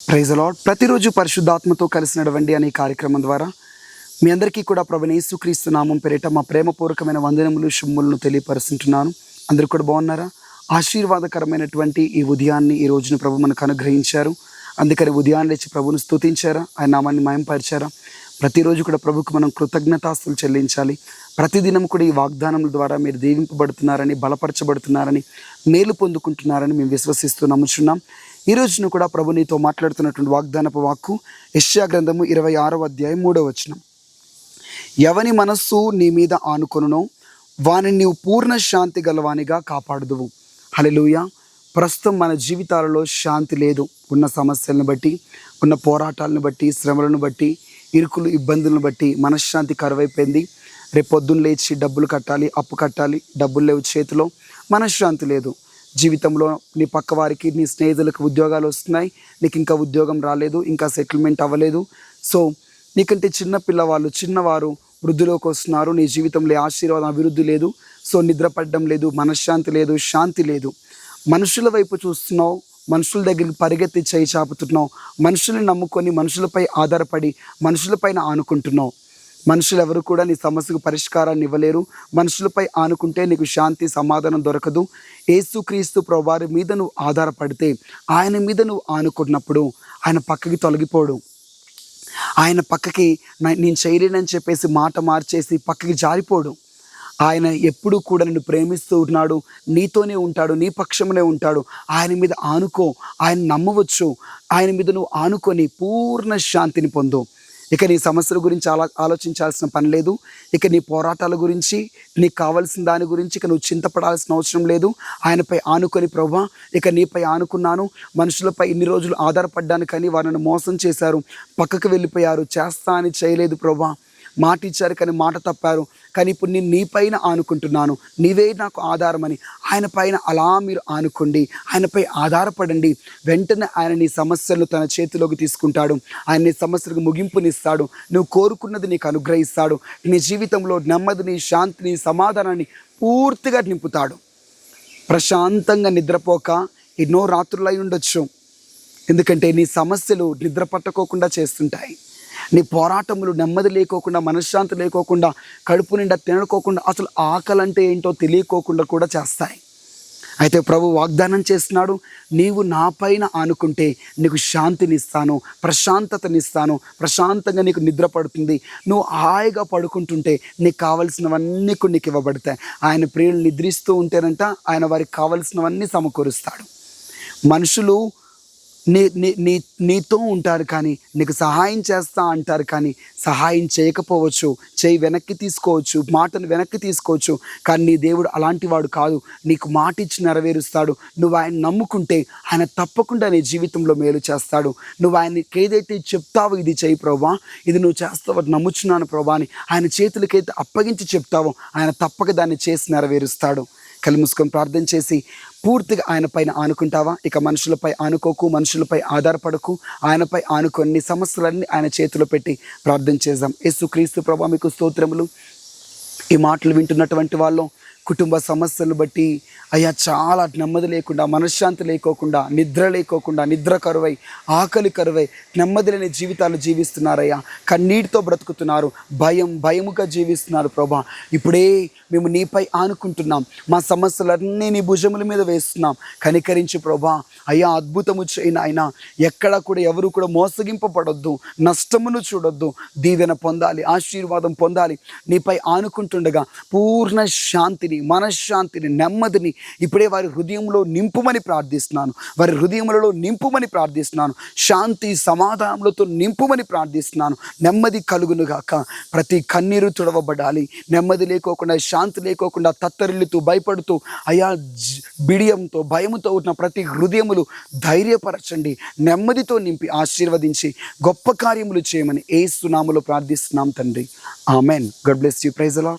Praise అలాడ్ ప్రతిరోజు పరిశుద్ధాత్మతో కలిసి నడవండి అనే కార్యక్రమం ద్వారా మీ అందరికీ కూడా ప్రభు యేసుక్రీస్తు నామం పేరిట మా ప్రేమపూర్వకమైన వందనములు శుమ్ములను తెలియపరుస్తుంటున్నాను. అందరూ కూడా బాగున్నారా? ఆశీర్వాదకరమైనటువంటి ఈ ఉదయాన్ని ఈ రోజున ప్రభు మనకు అనుగ్రహించారు. అందుకని ఉదయాన్ని లేచి ప్రభును స్తుతించారా? ఆయన నామాన్ని మాయంపరిచారా? ప్రతిరోజు కూడా ప్రభుకు మనం కృతజ్ఞతాస్తులు చెల్లించాలి. ప్రతిదినం కూడా ఈ వాగ్దానముల ద్వారా మీరు దీవింపబడుతున్నారని బలపరచబడుతున్నారని మేలు పొందుకుంటున్నారని మేము విశ్వసిస్తూ నమ్ముచున్నాం. ఈ రోజున కూడా ప్రభు నీతో మాట్లాడుతున్నటువంటి వాగ్దానపు వాక్కు యష్యా గ్రంథము ఇరవై ఆరో అధ్యాయం మూడో వచనం. ఎవని మనస్సు నీ మీద ఆనుకొనునో వాని నీవు పూర్ణ శాంతి గలవానిగా కాపాడుదువు. హల్లెలూయా. ప్రస్తుతం మన జీవితాలలో శాంతి లేదు. ఉన్న సమస్యలను బట్టి ఉన్న పోరాటాలను బట్టి శ్రమలను బట్టి ఇరుకులు ఇబ్బందులను బట్టి మనశ్శాంతి కరువైపోయింది. రేపు పొద్దున్న లేచి డబ్బులు కట్టాలి అప్పు కట్టాలి డబ్బులు లేవు చేతిలో మనశ్శాంతి లేదు. జీవితంలో నీ పక్క వారికి నీ స్నేహితులకు ఉద్యోగాలు వస్తున్నాయి. నీకు ఇంకా ఉద్యోగం రాలేదు ఇంకా సెటిల్మెంట్ అవ్వలేదు. సో నీకంటే చిన్న పిల్లవాళ్ళు చిన్నవారు వృద్ధిలోకి వస్తున్నారు. నీ జీవితంలో ఆశీర్వాదం అభివృద్ధి లేదు. సో నిద్రపడడం లేదు మనశ్శాంతి లేదు శాంతి లేదు. మనుషుల వైపు చూస్తున్నావు మనుషుల దగ్గరికి పరిగెత్తి చేయి చాపుతున్నావు. మనుషుల్ని నమ్ముకొని మనుషులపై ఆధారపడి మనుషులపైన ఆనుకుంటున్నావు. మనుషులు ఎవరు కూడా నీ సమస్యకు పరిష్కారాన్ని ఇవ్వలేరు. మనుషులపై ఆనుకుంటే నీకు శాంతి సమాధానం దొరకదు. ఏసుక్రీస్తు ప్రభువారి మీద నువ్వు ఆధారపడితే ఆయన మీద నువ్వు ఆనుకున్నప్పుడు ఆయన పక్కకి తొలగిపోడు. ఆయన పక్కకి నేను చేయలేనని చెప్పేసి మాట మార్చేసి పక్కకి జారిపోడు. ఆయన ఎప్పుడూ కూడా నిన్ను ప్రేమిస్తూ ఉన్నాడు. నీతోనే ఉంటాడు. నీ పక్షంలో ఉంటాడు. ఆయన మీద ఆనుకో. ఆయన నమ్మవచ్చు. ఆయన మీద నువ్వు ఆనుకొని పూర్ణ శాంతిని పొందు. ఇక నీ సమస్యల గురించి ఆలో ఆలోచించాల్సిన పని లేదు. ఇక నీ పోరాటాల గురించి నీకు కావాల్సిన దాని గురించి ఇక నువ్వు చింతపడాల్సిన అవసరం లేదు. ఆయనపై ఆనుకొని ప్రభా ఇక నీపై ఆనుకున్నాను. మనుషులపై ఇన్ని రోజులు ఆధారపడ్డాను కానీ వారిని మోసం చేశారు. పక్కకు వెళ్ళిపోయారు. చేస్తా అని చేయలేదు ప్రభా. మాట ఇచ్చారు కానీ మాట తప్పారు. కానీ ఇప్పుడు నేను నీ పైన ఆనుకుంటున్నాను. నీవే నాకు ఆధారమని ఆయన పైన అలా మీరు ఆనుకోండి. ఆయనపై ఆధారపడండి. వెంటనే ఆయన నీ సమస్యలను తన చేతిలోకి తీసుకుంటాడు. ఆయన నీ సమస్యలకు ముగింపునిస్తాడు. నువ్వు కోరుకున్నది నీకు అనుగ్రహిస్తాడు. నీ జీవితంలో నెమ్మదిని శాంతిని సమాధానాన్ని పూర్తిగా నింపుతాడు. ప్రశాంతంగా నిద్రపోక ఎన్నో రాత్రులై ఉండొచ్చు. ఎందుకంటే నీ సమస్యలు నిద్ర పట్టుకోకుండా చేస్తుంటాయి. నీ పోరాటములు నెమ్మది లేకోకుండా మనశ్శాంతి లేకోకుండా కడుపు నిండా తినకోకుండా అసలు ఆకలి అంటే ఏంటో తెలియకోకుండా కూడా చేస్తాయి. అయితే ప్రభు వాగ్దానం చేస్తున్నాడు నీవు నా పైన ఆనుకుంటే నీకు శాంతినిస్తాను ప్రశాంతతనిస్తాను ప్రశాంతంగా నీకు నిద్ర పడుతుంది. నువ్వు హాయిగా పడుకుంటుంటే నీకు కావలసినవన్నీ నీకు ఇవ్వబడతాయి. ఆయన ప్రియులు నిద్రిస్తూ ఉంటేనంట ఆయన వారికి కావలసినవన్నీ సమకూరుస్తాడు. మనుషులు నీ నీ నీ నీతో ఉంటారు కానీ నీకు సహాయం చేస్తా అంటారు కానీ సహాయం చేయకపోవచ్చు చేయి వెనక్కి తీసుకోవచ్చు మాటను వెనక్కి తీసుకోవచ్చు కానీ నీ దేవుడు అలాంటి వాడు కాదు. నీకు మాట ఇచ్చి నెరవేరుస్తాడు. నువ్వు ఆయన నమ్ముకుంటే ఆయన తప్పకుండా నీ జీవితంలో మేలు చేస్తాడు. నువ్వు ఆయనకి ఏదైతే చెప్తావో ఇది చేయి ప్రభా. ఇది నువ్వు చేస్తావో నమ్ముచున్నాను ప్రభా అని ఆయన చేతులకైతే అప్పగించి చెప్తావో ఆయన తప్పక దాన్ని చేసి నెరవేరుస్తాడు. కళ్ళు మూసుకొని ప్రార్థన చేసి పూర్తిగా ఆయన పైన ఆనుకుంటావా? ఇక మనుషులపై ఆనుకోకు మనుషులపై ఆధారపడకు. ఆయనపై ఆనుకొని సమస్యలన్నీ ఆయన చేతిలో పెట్టి ప్రార్థన చేద్దాం. యేసుక్రీస్తు ప్రభా మీకు స్తోత్రములు. ఈ మాటలు వింటున్నటువంటి వాళ్ళు కుటుంబ సమస్యలు బట్టి అయ్యా చాలా నెమ్మది లేకుండా మనశ్శాంతి లేకోకుండా నిద్ర లేకోకుండా నిద్ర కరువై ఆకలి కరువై నెమ్మది లేని జీవితాలు జీవిస్తున్నారయ్యా. కన్నీటితో బ్రతుకుతున్నారు భయం భయముగా జీవిస్తున్నారు ప్రభా. ఇప్పుడే మేము నీపై ఆనుకుంటున్నాం. మా సమస్యలన్నీ నీ భుజముల మీద వేస్తున్నాం. కనికరించి ప్రభా అయ్యా అద్భుతము చేయన ఆయన. ఎక్కడ కూడా ఎవరు కూడా మోసగింపబడొద్దు నష్టమును చూడొద్దు. దీవెన పొందాలి ఆశీర్వాదం పొందాలి. నీపై ఆనుకుంటుండగా పూర్ణ శాంతిని మనశ్శాంతిని నెమ్మదిని ఇప్పుడే వారి హృదయంలో నింపుమని ప్రార్థిస్తున్నాను. వారి హృదయములలో నింపుమని ప్రార్థిస్తున్నాను. శాంతి సమాధానములతో నింపుమని ప్రార్థిస్తున్నాను. నెమ్మది కలుగునుగాక. ప్రతి కన్నీరు తుడవబడాలి. నెమ్మది లేకోకుండా శాంతి లేకోకుండా తత్తరిల్లుతూ భయపడుతూ అయా బిడియంతో భయముతో ఉన్న ప్రతి హృదయములు ధైర్యపరచండి. నెమ్మదితో నింపి ఆశీర్వదించి గొప్ప కార్యములు చేయమని ఏ సునాములో ప్రార్థిస్తున్నాం తండ్రి. Amen. God bless you. Praise అలా